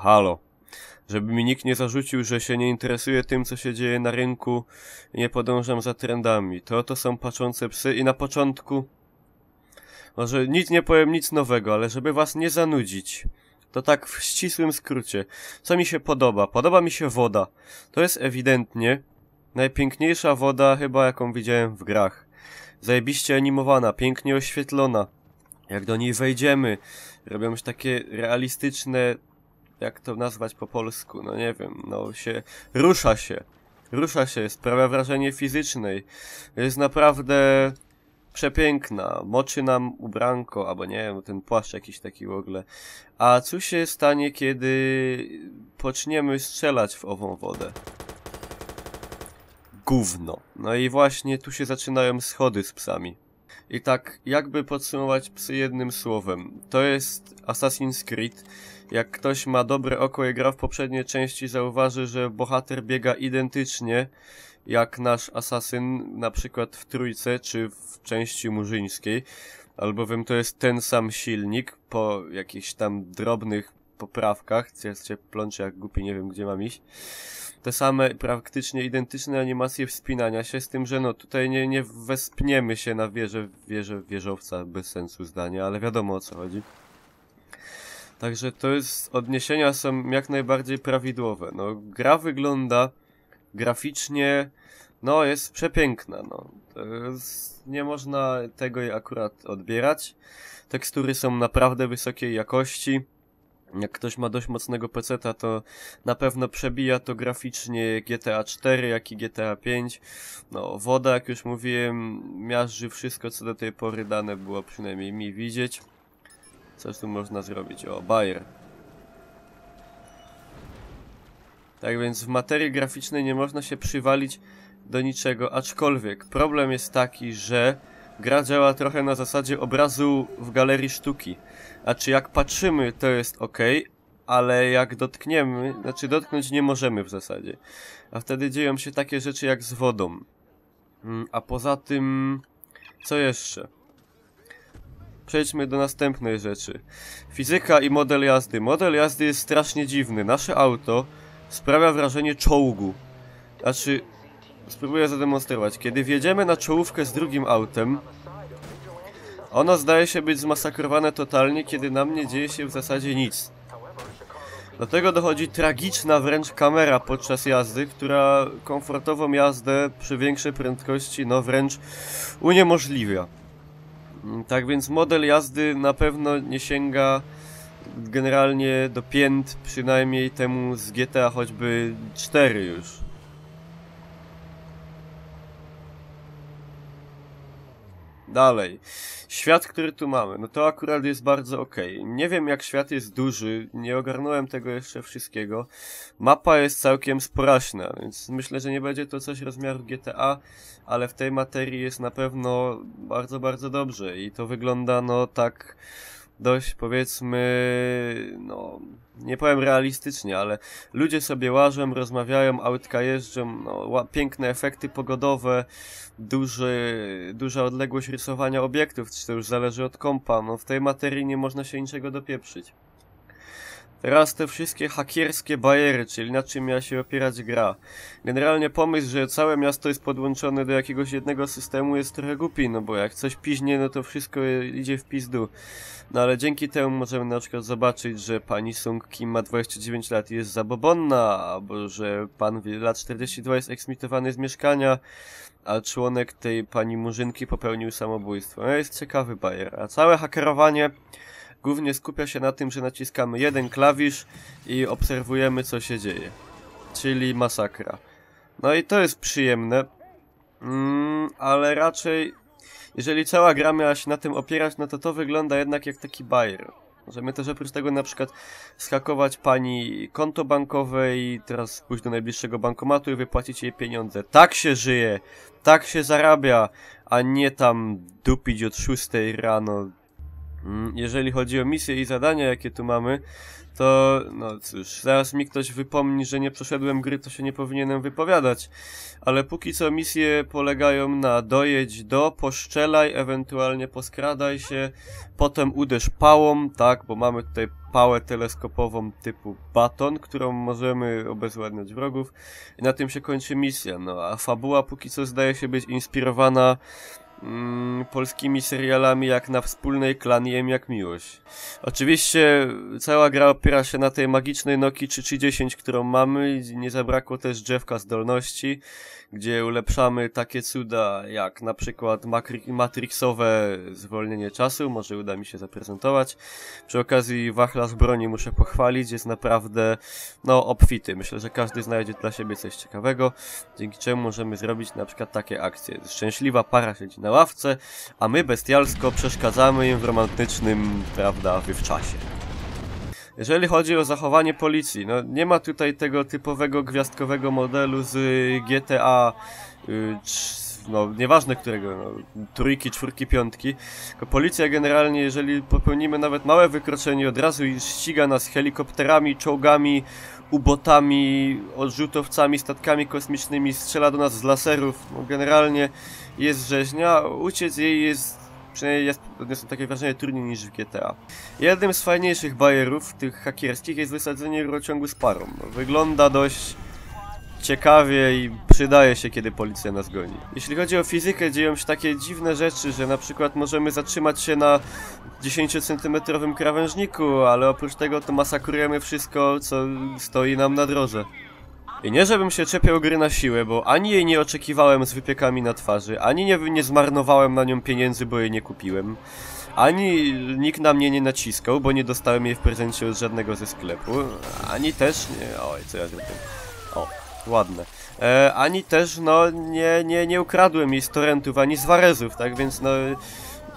halo. Żeby mi nikt nie zarzucił, że się nie interesuje tym, co się dzieje na rynku nie podążam za trendami. To to są patrzące psy i na początku może nic nie powiem nic nowego, ale żeby was nie zanudzić. To tak w ścisłym skrócie. Co mi się podoba? Podoba mi się woda. To jest ewidentnie najpiękniejsza woda chyba jaką widziałem w grach. Zajebiście animowana, pięknie oświetlona. Jak do niej wejdziemy, robią się takie realistyczne, jak to nazwać po polsku, no nie wiem, no się, rusza się. Rusza się, sprawia wrażenie fizycznej. Jest naprawdę przepiękna, moczy nam ubranko, albo nie wiem, ten płaszcz jakiś taki w ogóle. A co się stanie, kiedy poczniemy strzelać w ową wodę? Gówno. No i właśnie tu się zaczynają schody z psami. I tak, jakby podsumować psy jednym słowem. To jest Assassin's Creed. Jak ktoś ma dobre oko i gra w poprzedniej części, zauważy, że bohater biega identycznie jak nasz asasyn, na przykład w trójce czy w części murzyńskiej, albowiem to jest ten sam silnik po jakichś tam drobnych poprawkach, ja się plączę jak głupi, nie wiem gdzie mam iść. Te same praktycznie identyczne animacje wspinania się, z tym, że no tutaj nie, nie wespniemy się na wieżę, wieżę wieżowca, bez sensu zdania, ale wiadomo o co chodzi. Także to jest, odniesienia są jak najbardziej prawidłowe. No, gra wygląda graficznie, no jest przepiękna, no. Jest, nie można tego akurat odbierać. Tekstury są naprawdę wysokiej jakości. Jak ktoś ma dość mocnego peceta, to na pewno przebija to graficznie GTA 4, jak i GTA 5. No, woda, jak już mówiłem, miażdży wszystko, co do tej pory dane było przynajmniej mi widzieć. Co tu można zrobić? O, Bayer. Tak więc w materii graficznej nie można się przywalić do niczego, aczkolwiek problem jest taki, że gra działa trochę na zasadzie obrazu w galerii sztuki. A czy jak patrzymy, to jest ok, ale jak dotkniemy, znaczy dotknąć nie możemy w zasadzie. A wtedy dzieją się takie rzeczy jak z wodą. Mm, a poza tym, co jeszcze? Przejdźmy do następnej rzeczy. Fizyka i model jazdy. Model jazdy jest strasznie dziwny. Nasze auto sprawia wrażenie czołgu. Znaczy, spróbuję zademonstrować. Kiedy wjedziemy na czołówkę z drugim autem, ono zdaje się być zmasakrowane totalnie, kiedy na mnie dzieje się w zasadzie nic. Do tego dochodzi tragiczna wręcz kamera podczas jazdy, która komfortową jazdę przy większej prędkości no wręcz uniemożliwia. Tak więc model jazdy na pewno nie sięga generalnie do pięt przynajmniej temu z GTA choćby 4 już. Dalej. Świat, który tu mamy, no to akurat jest bardzo ok. Nie wiem jak świat jest duży, nie ogarnąłem tego jeszcze wszystkiego. Mapa jest całkiem sporaśna, więc myślę, że nie będzie to coś rozmiaru GTA, ale w tej materii jest na pewno bardzo, bardzo dobrze i to wygląda no tak dość powiedzmy, no nie powiem realistycznie, ale ludzie sobie łażą, rozmawiają, autka jeżdżą, no, piękne efekty pogodowe, duży, duża odległość rysowania obiektów, czy to już zależy od kompa, no w tej materii nie można się niczego dopieprzyć. Teraz te wszystkie hakierskie bariery, czyli na czym miała się opierać gra. Generalnie pomysł, że całe miasto jest podłączone do jakiegoś jednego systemu jest trochę głupi, no bo jak coś piźnie, no to wszystko idzie w pizdu. No ale dzięki temu możemy na przykład zobaczyć, że pani Sung Kim ma 29 lat i jest zabobonna, albo że pan lat 42 jest eksmitowany z mieszkania, a członek tej pani Murzynki popełnił samobójstwo. No jest ciekawy bajer. A całe hakerowanie głównie skupia się na tym, że naciskamy jeden klawisz i obserwujemy co się dzieje. Czyli masakra. No i to jest przyjemne, mm, ale raczej jeżeli cała gra miała się na tym opierać, no to to wygląda jednak jak taki bajer. Możemy też oprócz tego na przykład skakować pani konto bankowe i teraz pójść do najbliższego bankomatu i wypłacić jej pieniądze. Tak się żyje, tak się zarabia, a nie tam dupić od 6 rano jeżeli chodzi o misje i zadania, jakie tu mamy, to no cóż, zaraz mi ktoś wypomni, że nie przeszedłem gry, to się nie powinienem wypowiadać. Ale póki co misje polegają na dojedź do, poszczelaj, ewentualnie poskradaj się, potem uderz pałą, tak, bo mamy tutaj pałę teleskopową typu baton, którą możemy obezwładniać wrogów i na tym się kończy misja, no a fabuła póki co zdaje się być inspirowana mm, polskimi serialami jak na wspólnej klan Jem jak miłość. Oczywiście cała gra opiera się na tej magicznej Nokii 3310, którą mamy nie zabrakło też drzewka zdolności, gdzie ulepszamy takie cuda jak na przykład matrixowe zwolnienie czasu, może uda mi się zaprezentować. Przy okazji wachlarz broni muszę pochwalić, jest naprawdę no obfity. Myślę, że każdy znajdzie dla siebie coś ciekawego, dzięki czemu możemy zrobić na przykład takie akcje. Szczęśliwa para siedzi na ławce, a my bestialsko przeszkadzamy im w romantycznym, prawda, wywczasie. Jeżeli chodzi o zachowanie policji, no nie ma tutaj tego typowego gwiazdkowego modelu z GTA, y, no nieważne którego, no, trójki, czwórki, piątki. Policja generalnie, jeżeli popełnimy nawet małe wykroczenie, od razu ściga nas helikopterami, czołgami, ubotami, odrzutowcami, statkami kosmicznymi, strzela do nas z laserów. No, generalnie jest rzeźnia, uciec jej jest Przynajmniej jest, odniosłem takie wrażenie trudniej niż w GTA. Jednym z fajniejszych bajerów, tych hakierskich, jest wysadzenie rurociągu z parą. No, wygląda dość ciekawie i przydaje się, kiedy policja nas goni. Jeśli chodzi o fizykę, dzieją się takie dziwne rzeczy, że na przykład możemy zatrzymać się na 10-centymetrowym krawężniku, ale oprócz tego to masakrujemy wszystko, co stoi nam na drodze. I nie żebym się czepiał gry na siłę, bo ani jej nie oczekiwałem z wypiekami na twarzy, ani nie, nie zmarnowałem na nią pieniędzy, bo jej nie kupiłem. Ani nikt na mnie nie naciskał, bo nie dostałem jej w prezencie od żadnego ze sklepu. Ani też nie... Oj, co ja zrobiłem? Ładne. E, ani też, no, nie, nie, nie ukradłem jej z torrentów, ani z warezów, tak więc, no...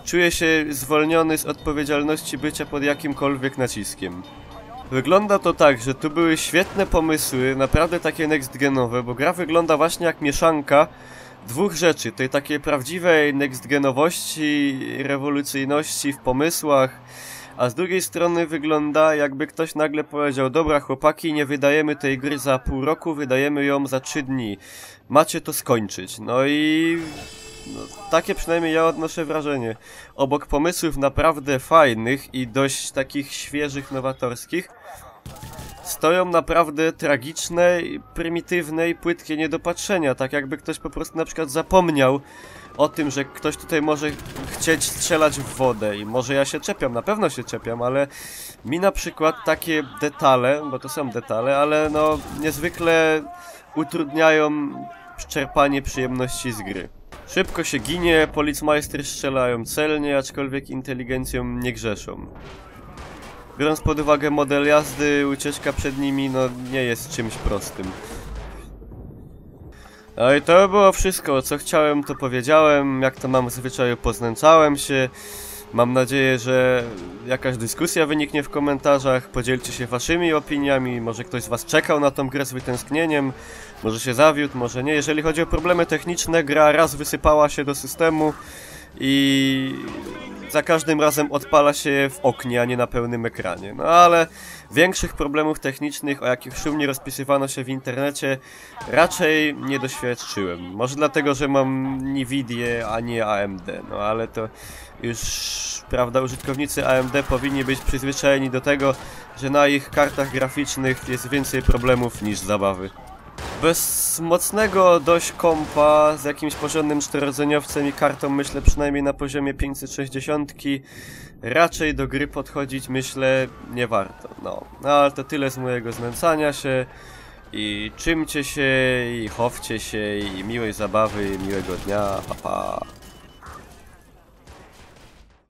Czuję się zwolniony z odpowiedzialności bycia pod jakimkolwiek naciskiem. Wygląda to tak, że tu były świetne pomysły, naprawdę takie next genowe, bo gra wygląda właśnie jak mieszanka dwóch rzeczy, tej takiej prawdziwej next genowości, rewolucyjności w pomysłach, a z drugiej strony wygląda jakby ktoś nagle powiedział, dobra chłopaki, nie wydajemy tej gry za pół roku, wydajemy ją za trzy dni. Macie to skończyć. No i no, takie przynajmniej ja odnoszę wrażenie. Obok pomysłów naprawdę fajnych i dość takich świeżych, nowatorskich, stoją naprawdę tragiczne, prymitywne i płytkie niedopatrzenia. Tak jakby ktoś po prostu na przykład zapomniał o tym, że ktoś tutaj może chcieć strzelać w wodę i może ja się czepiam, na pewno się czepiam, ale mi na przykład takie detale, bo to są detale, ale no niezwykle utrudniają czerpanie przyjemności z gry. Szybko się ginie, policmajstry strzelają celnie, aczkolwiek inteligencją nie grzeszą. Biorąc pod uwagę model jazdy, ucieczka przed nimi no nie jest czymś prostym. No i to było wszystko, co chciałem to powiedziałem, jak to mam w zwyczaju poznęcałem się. Mam nadzieję, że jakaś dyskusja wyniknie w komentarzach, podzielcie się waszymi opiniami, może ktoś z was czekał na tą grę z wytęsknieniem, może się zawiódł, może nie. Jeżeli chodzi o problemy techniczne, gra raz wysypała się do systemu i za każdym razem odpala się w oknie, a nie na pełnym ekranie. No ale większych problemów technicznych, o jakich szumnie rozpisywano się w internecie, raczej nie doświadczyłem. Może dlatego, że mam Nvidia, a nie AMD. No ale to już, prawda, użytkownicy AMD powinni być przyzwyczajeni do tego, że na ich kartach graficznych jest więcej problemów niż zabawy. Bez mocnego dość kompa z jakimś porządnym czterordzeniowcem i kartą, myślę przynajmniej na poziomie 560, raczej do gry podchodzić, myślę, nie warto. No, no ale to tyle z mojego znęcania się i czymcie się, i chowcie się, i miłej zabawy, i miłego dnia, pa pa.